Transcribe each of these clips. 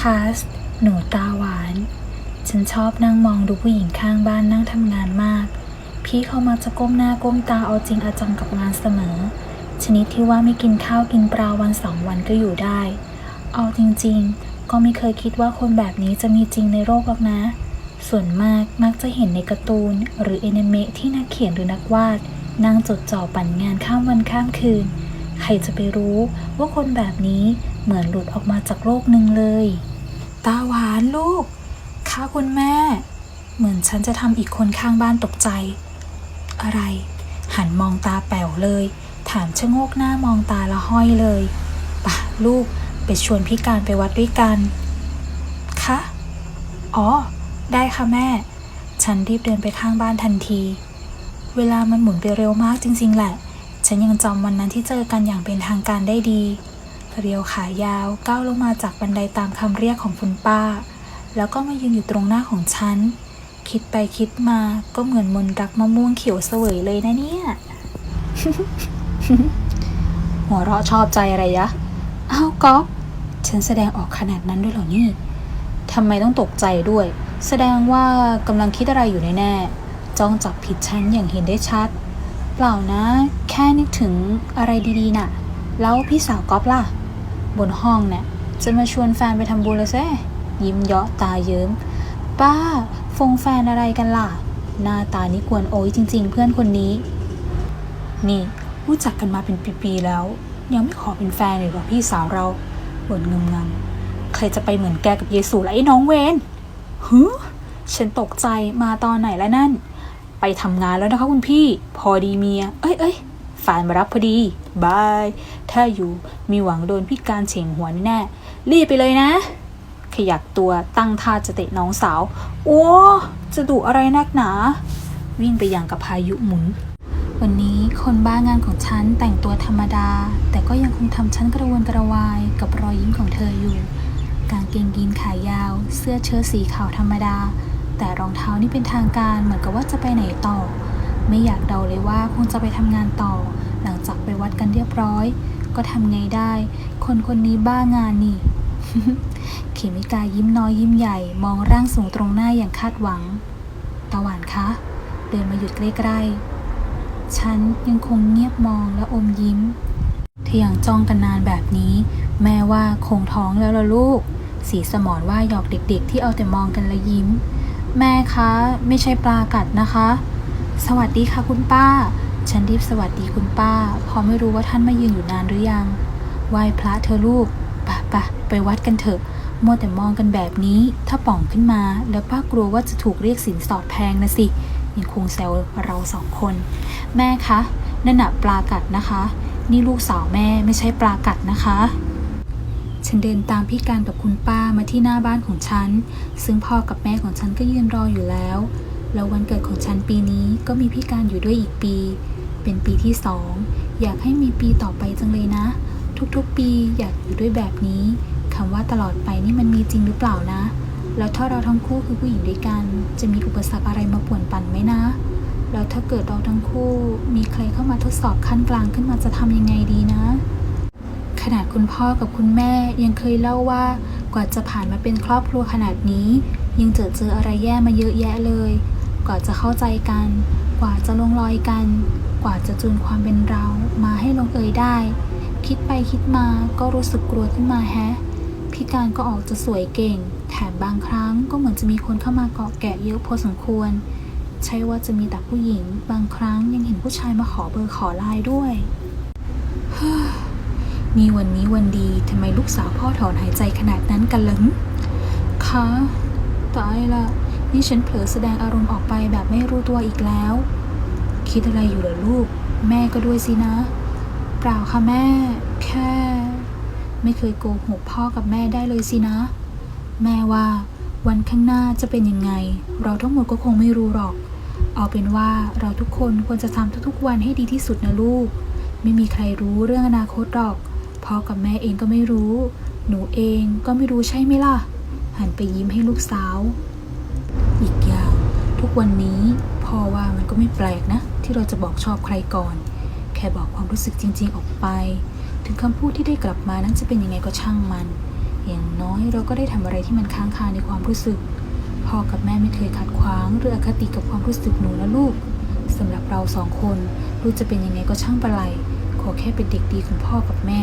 พาสหนูตาหวาน ฉันชอบนั่งมองดูผู้หญิงข้างบ้านนั่งทำงานมาก พี่เขามักจะก้มหน้าก้มตาเอาจริงเอาจังกับงานเสมอ ชนิดที่ว่าไม่กินข้าวกินปลาวันสองวันก็อยู่ได้ เอาจริงๆ ก็ไม่เคยคิดว่าคนแบบนี้จะมีจริงในโลกหรอกนะ ส่วนมากมักจะเห็นในการ์ตูน หรือแอนิเมะที่นักเขียนหรือนักวาดนั่งจดจ่อปั่นงานข้ามวันข้ามคืน ใครจะไปรู้ว่าคนแบบนี้เหมือนหลุดออกมาจากโลกหนึ่งเลย ตาหวานลูกค่ะคุณแม่ เหมือนฉันจะทำอีกคนข้างบ้านตกใจ อะไร หันมองตาแป๋วเลย ถามชะโงกหน้ามองตาละห้อยเลยป่ะลูกไปชวนพี่การไปวัดด้วยกัน คะ อ๋อ ได้ค่ะแม่ ฉันรีบเดินไปข้างบ้านทันที เวลามันหมุนไปเร็วมากจริง ๆ แหละ ฉันยังจำวันนั้นที่เจอกันอย่างเป็นทางการได้ดี เรียวขายาวก้าวลงมาจากบันไดตามคำเรียกของคุณป้า แล้วก็มายืนอยู่ตรงหน้าของฉัน คิดไปคิดมาก็เหมือนมนรักมะม่วงเขียวเสวยเลยนะเนี่ย หัวเราะชอบใจอะไรยะ อ้าวก๊อฟฉันแสดงออกขนาดนั้นด้วยเหรอนี่ทำไมต้องตกใจด้วย แสดงว่ากำลังคิดอะไรอยู่แน่ๆจ้องจับผิดฉันอย่างเห็นได้ชัด เปล่านะ แค่นึกถึงอะไรดีๆน่ะ แล้วพี่สาวก๊อฟล่ะ บนห้องเนี่ยจะมาชวนแฟนไปทำบุญเลยแซ่ยิ้มเยาะตาเยิ้ม ป้า ฟงแฟนอะไรกันล่ะ หน้าตานี่กวนโอ้ยจริง ๆ เพื่อนคนนี้ นี่รู้จักกันมาเป็นปีๆแล้ว ยังไม่ขอเป็นแฟนเลยหรอพี่สาวเราบ่นงงๆใครจะไปเหมือนแกกับเยซูละไอ้น้องเวนฮึฉันตกใจมาตอนไหนแล้วนั่น ไปทำงานแล้วนะคะคุณพี่ พอดีเมีย เอ้ยเอ้ย แฟนมารับพอดี บาย ถ้าอยู่มีหวังโดนพี่การเฉ่งหัวแน่รีบไปเลยนะ ขยักตัวตั้งท่าจะเตะน้องสาว โอ้ จะดุอะไรนักหนา วิ่งไปอย่างกับพายุหมุน วันนี้คนบ้างานของฉันแต่งตัวธรรมดา แต่ก็ยังคงทำฉันกระวนกระวายกับรอยยิ้มของเธออยู่ กางเกงยีนขายาว เสื้อเชิ้ตสีขาวธรรมดา แต่รองเท้านี่เป็นทางการเหมือนกับว่าจะไปไหนต่อ ไม่อยากเดาเลยว่าคงจะไปทำงานต่อ หลังจากไปวัดกันเรียบร้อย ก็ทำไงได้ คนคนนี้บ้างานนี่ เขมิกายิ้มน้อยยิ้มใหญ่ มองร่างสูงตรงหน้าอย่างคาดหวังตาหวานคะ เดินมาหยุดใกล้ๆ ฉันยังคงเงียบมองและอมยิ้มที่ยังจ้องกันนานแบบนี้ แม่ว่าคงท้องแล้วล่ะลูก สีสมอนว่าหยอกเด็กๆ ที่เอาแต่มองกันและยิ้ม แม่คะ ไม่ใช่ปลากัดนะคะ สวัสดีค่ะคุณป้า ฉันรีบสวัสดีคุณป้าเพราะไม่รู้ว่าท่านมายืนอยู่นานหรือยัง ไหว้พระเธอลูกปะปะไปวัดกันเถอะมัวแต่มองกันแบบนี้ ถ้าป่องขึ้นมา แล้วป้ากลัวว่าจะถูกเรียกสินสอดแพงนะสิ ยังคงแซวเราสองคน แม่คะนั่นน่ะปลากัดนะคะ นี่ลูกสาวแม่ไม่ใช่ปลากัดนะคะ ฉันเดินตามพี่การกับคุณป้ามาที่หน้าบ้านของฉัน ซึ่งพ่อกับแม่ของฉันก็ยืนรออยู่แล้ว แล้ววันเกิดของฉันปีนี้ก็มีพี่การอยู่ด้วยอีกปี เป็นปีที่สองอยากให้มีปีต่อไปจังเลยนะ ทุกๆ ปีอยากอยู่ด้วยแบบนี้คำว่าตลอดไปนี่มันมีจริงหรือเปล่านะ แล้วถ้าเราทั้งคู่คือผู้หญิงด้วยกัน จะมีอุปสรรคอะไรมาป่วนปั่นไหมนะ แล้วถ้าเกิดเราทั้งคู่มีใครเข้ามาทดสอบขั้นกลางขึ้นมาจะทำยังไงดีนะ ขนาดคุณพ่อกับคุณแม่ยังเคยเล่าว่ากว่าจะผ่านมาเป็นครอบครัวขนาดนี้ ยังเจอเจออะไรแย่มาเยอะแยะเลย กว่าจะเข้าใจกัน กว่าจะลงรอยกัน กว่าจะจูนความเป็นเรามาให้ลงเอยได้ คิดไปคิดมาก็รู้สึกกลัวขึ้นมาแฮะพี่การก็ออกจะสวยเก่ง แถมบางครั้งก็เหมือนจะมีคนเข้ามาเกาะแกะเยอะพอสมควร ใช่ว่าจะมีแต่ผู้หญิง บางครั้งยังเห็นผู้ชายมาขอเบอร์ขอไลน์ด้วยมีวันนี้วันดีทำไมลูกสาวพ่อถอนหายใจขนาดนั้นกันลังคะตายละ นี่ฉันเผลอแสดงอารมณ์ออกไปแบบไม่รู้ตัวอีกแล้ว คิดอะไรอยู่เหรอลูก แม่ก็ด้วยสินะ เปล่าค่ะแม่ แค่ ไม่เคยโกหกพ่อกับแม่ได้เลยสินะ แม่ว่า วันข้างหน้าจะเป็นยังไง เราทั้งหมดก็คงไม่รู้หรอก เอาเป็นว่าเราทุกคนควรจะทำทุกๆวันให้ดีที่สุดนะลูก ไม่มีใครรู้เรื่องอนาคตหรอก พ่อกับแม่เองก็ไม่รู้ หนูเองก็ไม่รู้ใช่ไหมล่ะ หันไปยิ้มให้ลูกสาว ทุกวันนี้พ่อว่ามันก็ไม่แปลกนะ ที่เราจะบอกชอบใครก่อน แค่บอกความรู้สึกจริง ๆ ออกไป ถึงคำพูดที่ได้กลับมานั้นจะเป็นยังไงก็ช่างมัน อย่างน้อยเราก็ได้ทำอะไรที่มันค้างคาในความรู้สึก พ่อกับแม่ไม่เคยขัดขวางหรืออคติกับความรู้สึกหนูและลูกสำหรับเราสองคนลูกจะเป็นยังไงก็ช่างประไลขอแค่เป็นเด็กดีของพ่อกับแม่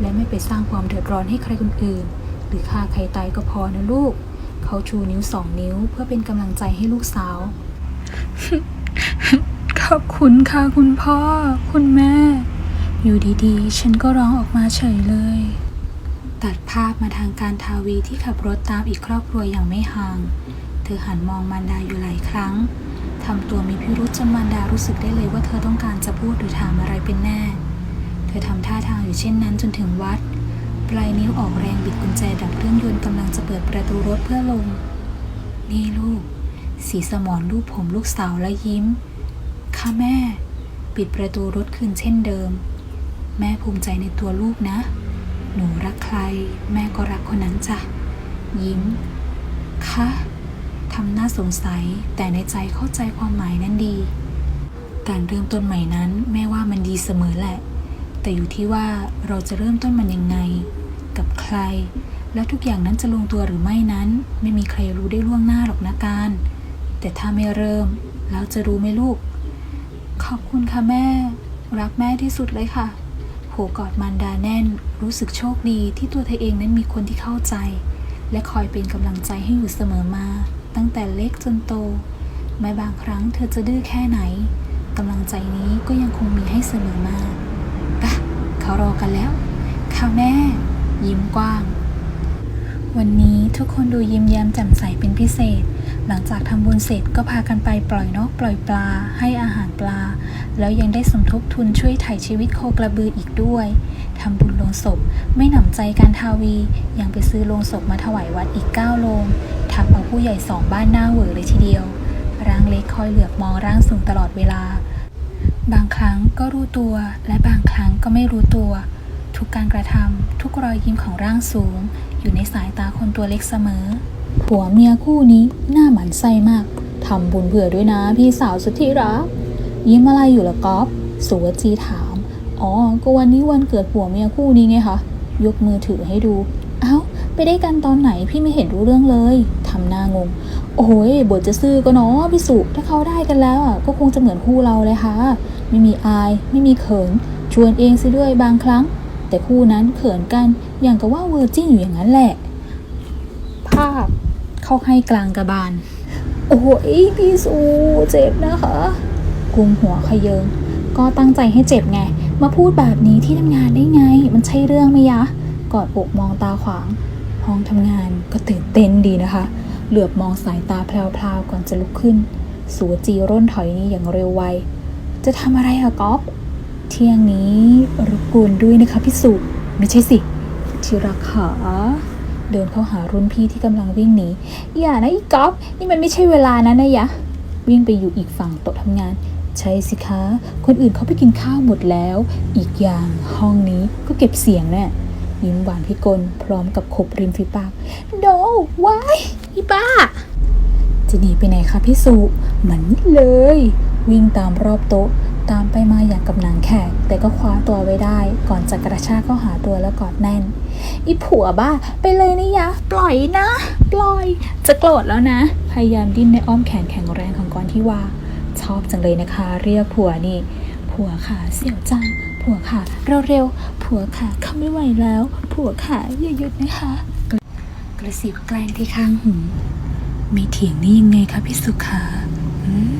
และไม่ไปสร้างความเดือดร้อนให้ใครคนอื่น หรือฆ่าใครตายก็พอนะลูก เขาชูนิ้วสองนิ้วเพื่อเป็นกำลังใจให้ลูกสาว ขอบคุณค่ะคุณพ่อ คุณแม่ อยู่ดีๆ ฉันก็ร้องออกมาเฉยเลย ตัดภาพมาทางการทาวีที่ขับรถตามอีกครอบครัวอย่างไม่ห่าง เธอหันมองมารดาอยู่หลายครั้งทำตัวมีพิรุษจนมารดารู้สึกได้เลยว่าเธอต้องการจะพูดหรือถามอะไรเป็นแน่ เธอทำท่าทางอยู่เช่นนั้นจนถึงวัด ปลายนิ้วออกแรงบิดกุญแจดับเครื่องยนต์กำลังจะเปิดประตูรถเพื่อลง นี่ลูก สีสมอนรูปผมลูกสาวและยิ้ม ค่ะแม่ ปิดประตูรถคืนเช่นเดิม แม่ภูมิใจในตัวลูกนะ หนูรักใคร แม่ก็รักคนนั้นจ้ะ ยิ้มคะทำหน้าสงสัยแต่ในใจเข้าใจความหมายนั้นดี การเริ่มต้นใหม่นั้นแม่ว่ามันดีเสมอแหละ แต่อยู่ที่ว่าเราจะเริ่มต้นมันยังไง กับใคร และทุกอย่างนั้นจะลงตัวหรือไม่นั้น ไม่มีใครรู้ได้ล่วงหน้าหรอกนะการ แต่ถ้าไม่เริ่ม แล้วจะรู้ไหมลูก ขอบคุณค่ะแม่ รักแม่ที่สุดเลยค่ะโผกอดมารดาแน่น รู้สึกโชคดีที่ตัวเธอเองนั้นมีคนที่เข้าใจ และคอยเป็นกำลังใจให้อยู่เสมอมา ตั้งแต่เล็กจนโตแม้บางครั้งเธอจะดื้อแค่ไหนกำลังใจนี้ก็ยังคงมีให้เสมอมา เขารอกันแล้ว ค่ะแม่ ยิ้มกว้าง วันนี้ทุกคนดูยิ้มแย้มแจ่มใสเป็นพิเศษ หลังจากทำบุญเสร็จก็พากันไปปล่อยนกปล่อยปลา ให้อาหารปลา แล้วยังได้สมทบทุนช่วยไถ่ชีวิตโคกระบืออีกด้วยทำบุญลงศพ ไม่หนำใจการทาวี ยังไปซื้อลงศพมาถวายวัดอีก9โลงทำเอาผู้ใหญ่สองบ้านหน้าเหวอเลยทีเดียวร่างเล็กคอยเหลือบมองร่างสูงตลอดเวลา บางครั้งก็รู้ตัวและบางครั้งก็ไม่รู้ตัว ทุกการกระทำทุกรอยยิ้มของร่างสูง อยู่ในสายตาคนตัวเล็กเสมอ ผัวเมียคู่นี้หน้าหมันไส้มากทำบุญเผื่อด้วยนะพี่สาวสุดที่รักยิ้มอะไรอยู่ละก๊อฟสุวจีถาม อ๋อ ก็วันนี้วันเกิดผัวเมียคู่นี้ไงคะยกมือถือให้ดู เอ้า ไปได้กันตอนไหนพี่ไม่เห็นรู้เรื่องเลยทำหน้างง โอ้ยบทจะซื่อก็เนาะพี่สุถ้าเขาได้กันแล้วอะก็คงจะเหมือนคู่เราเลยค่ะ ไม่มีอาย ไม่มีเขิน ชวนเองซิด้วยบางครั้ง แต่คู่นั้นเขินกันอย่างกับว่าเวอร์จิ้นอยู่อย่างนั้นแหละ ภาพเข้าให้กลางกระบาล โอ้ยพี่สูเจ็บนะคะกุมหัวขยเยิง ก็ตั้งใจให้เจ็บไง มาพูดแบบนี้ที่ทำงานได้ไง มันใช่เรื่องไหมยะ กอดอกมองตาขวาง ห้องทำงานก็ตื่นเต้นดีนะคะ เหลือบมองสายตาแพลวๆก่อนจะลุกขึ้น สูจีร่นถอยนี้อย่างเร็วไว จะทำอะไรอะก๊อฟเที่ยงนี้รบกวนด้วยนะคะพี่สุไม่ใช่สิทีรักขาเดินเข้าหารุ่นพี่ที่กำลังวิ่งหนีอย่านะอีก๊อฟนี่มันไม่ใช่เวลานั้นนะยะ วิ่งไปอยู่อีกฝั่งโต๊ะทำงาน ใช่สิคะ คนอื่นเขาไปกินข้าวหมดแล้ว อีกอย่างห้องนี้ก็เก็บเสียงแน่ะยิ้มหวานพี่กลพร้อมกับขบริมฝีปากโดวายอีบ้า จะหนีไปไหนคะพี่สุเหมือนนี่เลย วิ่งตามรอบโต๊ะ ตามไปมาอย่างกับนางแขก แต่ก็คว้าตัวไว้ได้ ก่อนจะกระชากเข้าหาตัวแล้วกอดแน่น อีผัวบ้า ไปเลยนี่ยะ ปล่อยนะ ปล่อย จะโกรธแล้วนะ พยายามดิ้นในอ้อมแขนแข็งแรงของกอนที่ว่า ชอบจังเลยนะคะ เรียกผัวนี่ ผัวค่ะ เสี่ยวจัง ผัวค่ะ เร็วๆ ผัวค่ะเขาไม่ไหวแล้ว ผัวค่ะอย่าหยุดนะคะ กระซิบแกล้งที่ข้างหูไม่เถียงนี่ยังไงคะพี่สุขาอืม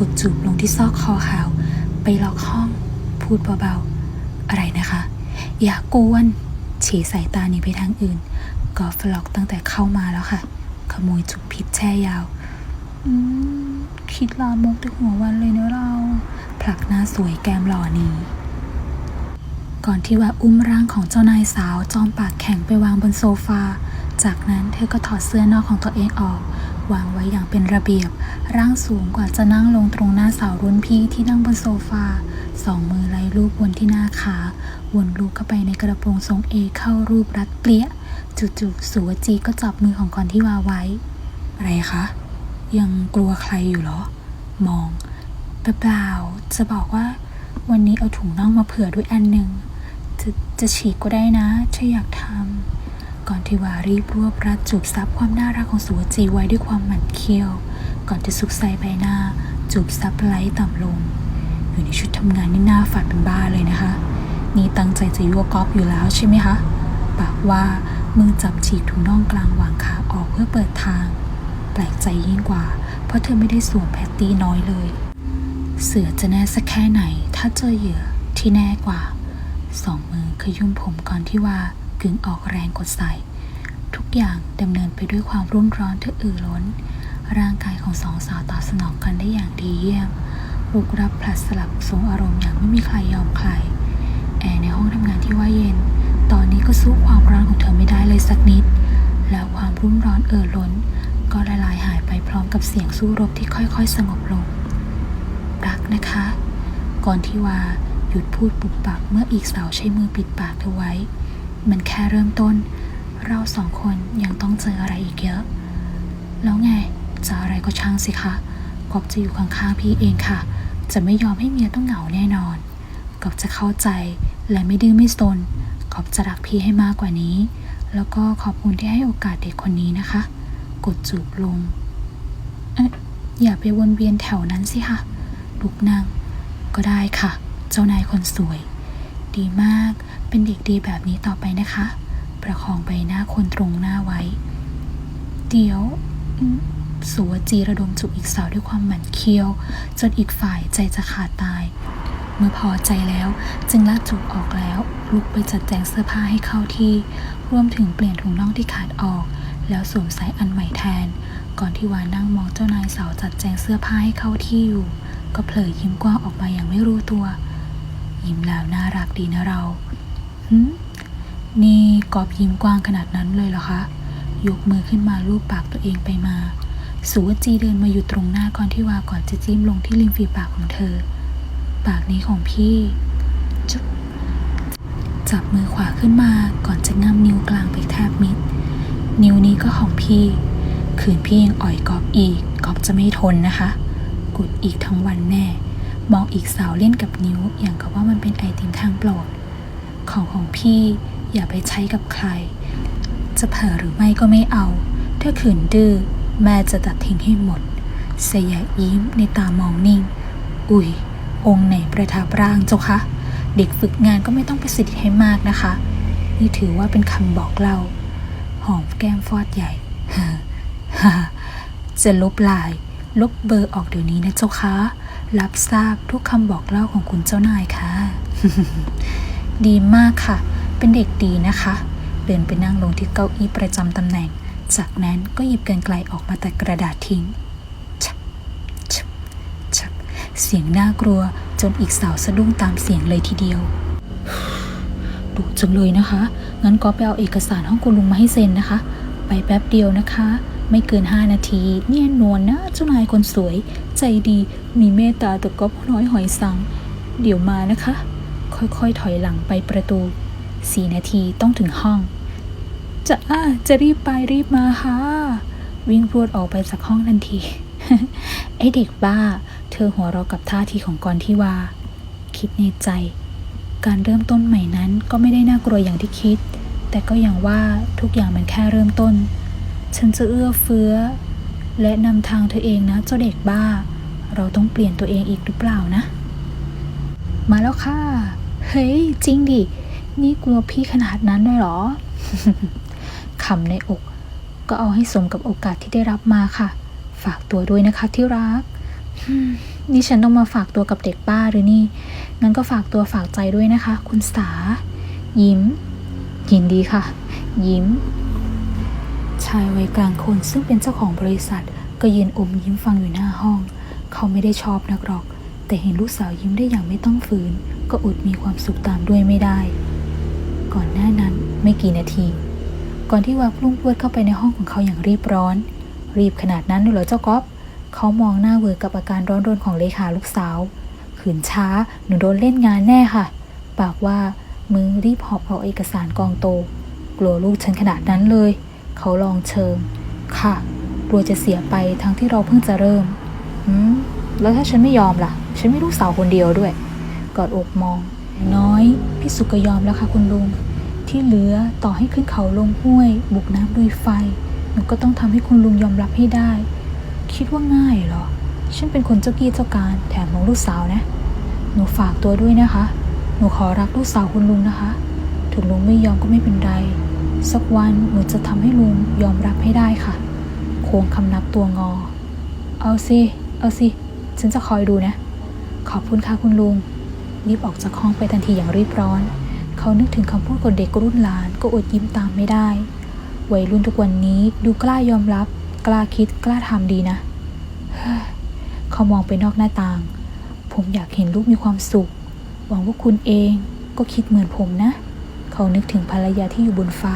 กดจูบลงที่ซอกคอขาวไปล็อกห้อง พูดเบาๆ อะไรนะคะ อย่ากวนเฉสายตาหนีไปทางอื่นกอฟล็อกตั้งแต่เข้ามาแล้วค่ะ ขโมยจุบพิษแช่ยาวอืมคิดลามกแต่หัววันเลยเนอะเรา ผลักหน้าสวยแกมหล่อนี้ก่อนที่ว่าอุ้มร่างของเจ้านายสาวจอมปากแข็งไปวางบนโซฟา จากนั้นเธอก็ถอดเสื้อนอกของตัวเองออก วางไว้อย่างเป็นระเบียบ ร่างสูงกว่าจะนั่งลงตรงหน้าสาวรุ่นพี่ที่นั่งบนโซฟา สองมือไล่ลูบวนที่หน้าขา วนลูกเข้าไปในกระโปรงทรงเอเข้ารูปรัดเปรี้ยจู่ๆสุวจีก็จับมือของกอนที่วาไว้ อะไรคะ ยังกลัวใครอยู่เหรอ มองเปล่าจะบอกว่า วันนี้เอาถุงน่องมาเผื่อด้วยอันหนึ่งจะจะฉีกก็ได้นะถ้าอยากทำ ก่อนที่วารีบรวบรัดจูบซับความน่ารักของสุวจีไว้ด้วยความหมั่นเคี้ยว ก่อนจะซุกใส่ใบหน้า จูบซับไล้ต่ำลง อยู่ในชุดทำงานนี่หน้าฝัดเป็นบ้าเลยนะคะ นี่ตั้งใจจะยั่วก๊อฟอยู่แล้วใช่ไหมคะปากว่ามือจับฉีกถุงน่องกลางวางขาออกเพื่อเปิดทาง แปลกใจยิ่งกว่า เพราะเธอไม่ได้สวมแพตตี้น้อยเลย เสือจะแน่สักแค่ไหน ถ้าเจอเหยื่อที่แน่กว่าสองมือขยุ่มผมก่อนที่ว่า กึ่งออกแรงกดใส่ ทุกอย่างดำเนินไปด้วยความรุ่มร้อนที่อื่อล้น ร่างกายของสองสาวตอบสนองกันได้อย่างดีเยี่ยมลุกรับผลัดสลับทรงอารมณ์อย่างไม่มีใครยอมใคร แอร์ในห้องทำงานที่ว่าเย็น ตอนนี้ก็สู้ความร้อนของเธอไม่ได้เลยสักนิด แล้วความรุ่มร้อนเอ่อล้น ก็ละลายหายไปพร้อมกับเสียงสู้รบที่ค่อยๆ สงบลง รักนะคะ ก่อนที่ว่าหยุดพูดปุบปับเมื่ออีกสาวใช้มือปิดปากเธอไว้ มันแค่เริ่มต้น เราสองคนยังต้องเจออะไรอีกเยอะ แล้วไง จะอะไรก็ช่างสิคะกอบจะอยู่ข้างๆพี่เองค่ะ จะไม่ยอมให้เมียต้องเหงาแน่นอนกอบจะเข้าใจและไม่ดื้อไม่สนกอบจะรักพี่ให้มากกว่านี้ แล้วก็ขอบคุณที่ให้โอกาสเด็กคนนี้นะคะ กดจูบลงเอ๊ะอย่าไปวนเวียนแถวนั้นสิค่ะลุกนั่งก็ได้ค่ะ เจ้านายคนสวย ดีมาก เป็นเด็กดีแบบนี้ต่อไปนะคะ ประคองใบหน้าคนตรงหน้าไว้ เดี๋ยวสัวจีระดมจุบอีกสาวด้วยความหมั่นเคี้ยว จนอีกฝ่ายใจจะขาดตาย เมื่อพอใจแล้วจึงลากจูบออกแล้ว ลุกไปจัดแจงเสื้อผ้าให้เข้าที่ รวมถึงเปลี่ยนถุงน่องที่ขาดออก แล้วสวมใส่อันใหม่แทน ก่อนที่วานั่งมองเจ้านายสาวจัดแจงเสื้อผ้าให้เข้าที่อยู่ ก็เผลอยิ้มกว้างออกมาอย่างไม่รู้ตัว ยิ้มแล้วน่ารักดีนะเรา หืมนี่กอบยิ้มกว้างขนาดนั้นเลยเหรอคะ ยกมือขึ้นมาลูบปากตัวเองไปมา สุวจีเดินมาอยู่ตรงหน้าก่อนที่วาก่อนจะจิ้มลงที่ริมฝีปากของเธอ ปากนี้ของพี่ จุ๊บจับมือขวาขึ้นมาก่อนจะง่ำนิ้วกลางไปแทบมิด นิ้วนี้ก็ของพี่ขืนพี่ยังอ่อยกอบอีกกอบจะไม่ทนนะคะ กุดอีกทั้งวันแน่ มองอีกสาวเล่นกับนิ้วอย่างกับว่ามันเป็นไอติมทางโปรด ของของพี่อย่าไปใช้กับใคร จะเผลอหรือไม่ก็ไม่เอา ถ้าขืนดื้อแม่จะตัดทิ้งให้หมดเสยยิ้มในตามองนิ่ง อุ๊ยองค์ไหนประทับร่างเจ้าคะ เด็กฝึกงานก็ไม่ต้องไปสนิทให้มากนะคะ นี่ถือว่าเป็นคำบอกเล่า หอมแก้มฟอดใหญ่จะลบลาย ลบเบอร์ออกเดี๋ยวนี้นะเจ้าคะ รับทราบทุกคำบอกเล่าของคุณเจ้านายค่ะ ดีมากค่ะ เป็นเด็กดีนะคะ เดินไปนั่งลงที่เก้าอี้ประจำตำแหน่ง จากนั้นก็หยิบกันไกลออกมาแต่กระดาษทิ้งชับชับชับเสียงน่ากลัวจนอีกสาวสะดุ้งตามเสียงเลยทีเดียวดุจังเลยนะคะ งั้นก็ไปเอาเอกสารห้องคุณลุงมาให้เซ็นนะคะ ไปแป๊บเดียวนะคะ ไม่เกิน 5 นาที เนี่ยนวลนะเจ้านายคนสวย ใจดี มีเมตตาแต่ก็น้อยหอยสัง เดี๋ยวมานะคะ ค่อยๆ ถอยหลังไปประตู4นาทีต้องถึงห้อง จะอ่าจะรีบไปรีบมาค่ะ วิ่งพรวดออกไปจากห้องทันที ไอเด็กบ้า เธอหัวเราะกับท่าทีของกรที่ว่า คิดในใจ การเริ่มต้นใหม่นั้นก็ไม่ได้น่ากลัวอย่างที่คิด แต่ก็อย่างว่าทุกอย่างมันแค่เริ่มต้น ฉันจะเอื้อเฟื้อ และนำทางเธอเองนะเจ้าเด็กบ้า เราต้องเปลี่ยนตัวเองอีกหรือเปล่านะ มาแล้วค่ะ เฮ้ย จริงดิ นี่กลัวพี่ขนาดนั้นด้วยเหรอคำในอก ก็เอาให้สมกับโอกาสที่ได้รับมาค่ะ ฝากตัวด้วยนะคะที่รัก นี่ฉันต้องมาฝากตัวกับเด็กบ้าหรือนี่ งั้นก็ฝากตัวฝากใจด้วยนะคะ คุณสา ยิ้ม ยินดีค่ะ ยิ้ม ชายวัยกลางคนซึ่งเป็นเจ้าของบริษัท ก็ยืนอมยิ้มฟังอยู่หน้าห้อง เขาไม่ได้ชอบนักหรอก แต่เห็นลูกสาวยิ้มได้อย่างไม่ต้องฝืน ก็อดมีความสุขตามด้วยไม่ได้ ก่อนหน้านั้นไม่กี่นาที ก่อนที่วาพลุ่งพวดเข้าไปในห้องของเขาอย่างรีบร้อน รีบขนาดนั้นเลยเหรอเจ้าก๊อฟเขามองหน้าเวอร์กับอาการร้อนรนของเลขาลูกสาว ขืนช้าหนูโดนเล่นงานแน่ค่ะ ปากว่ามือรีบหอบเอาเอกสารกองโต กลัวลูกฉันขนาดนั้นเลย เขาลองเชิง ค่ะ กลัวจะเสียไปทั้งที่เราเพิ่งจะเริ่มหืม แล้วถ้าฉันไม่ยอมล่ะ ฉันไม่ลูกสาวคนเดียวด้วย อดอกมอง น้อย พี่สุก็ยอมแล้วค่ะคุณลุง ที่เหลือต่อให้ขึ้นเขาลงห้วย บุกน้ำลุยไฟ หนูก็ต้องทำให้คุณลุงยอมรับให้ได้ คิดว่าง่ายเหรอ ฉันเป็นคนเจ้ากี้เจ้าการแถมของลูกสาวนะ หนูฝากตัวด้วยนะคะ หนูขอรักลูกสาวคุณลุงนะคะ ถึงลุงไม่ยอมก็ไม่เป็นไร สักวันหนูจะทำให้ลุงยอมรับให้ได้ค่ะ โค้งคำนับตัวงอ เอาสิ เอาสิ ฉันจะคอยดูนะขอบคุณค่ะคุณลุง รีบออกจากห้องไปทันทีอย่างรีบร้อน เขานึกถึงคำพูดของเด็กรุ่นหลานก็อดยิ้มตามไม่ได้ วัยรุ่นทุกวันนี้ดูกล้ายอมรับ กล้าคิดกล้าทำดีนะเฮ้ยเขามองไปนอกหน้าต่าง ผมอยากเห็นลูกมีความสุข หวังว่าคุณเองก็คิดเหมือนผมนะ เขานึกถึงภรรยาที่อยู่บนฟ้า